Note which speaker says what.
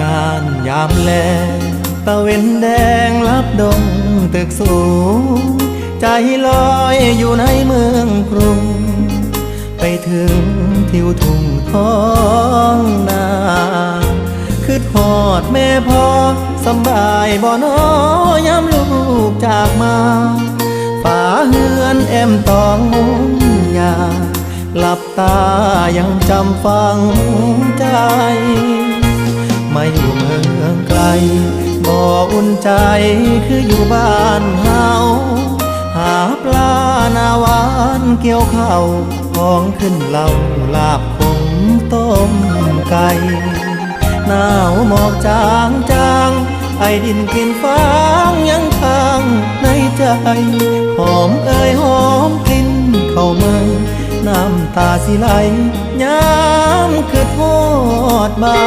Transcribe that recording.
Speaker 1: งานยามแลตะเวนแดงลับดงตึกสูง ใจลอยอยู่ในเมืองกรุง ไปถึงทิวทุ่งท้องนาคือทอดแม่พ่อสบายบ่อนอยามลูกจากมาฝาเฮือนแอมตองมุงยาหลับตายังจำฟังใจ มาอยู่เมืองไกล บ่อุ่นใจคืออยู่บ้านเฮาหาปลาหน้าวานเกี่ยวข้าวของขึ้นเหล่าลาบขมต้มไก่หนาวหมอกจางจางไอดินกินฟางยังค้างในใจหอมเอ่ยหอมกลิ่นเข้าเมืองน้ำตาสิไหลย้ำคือทอดบา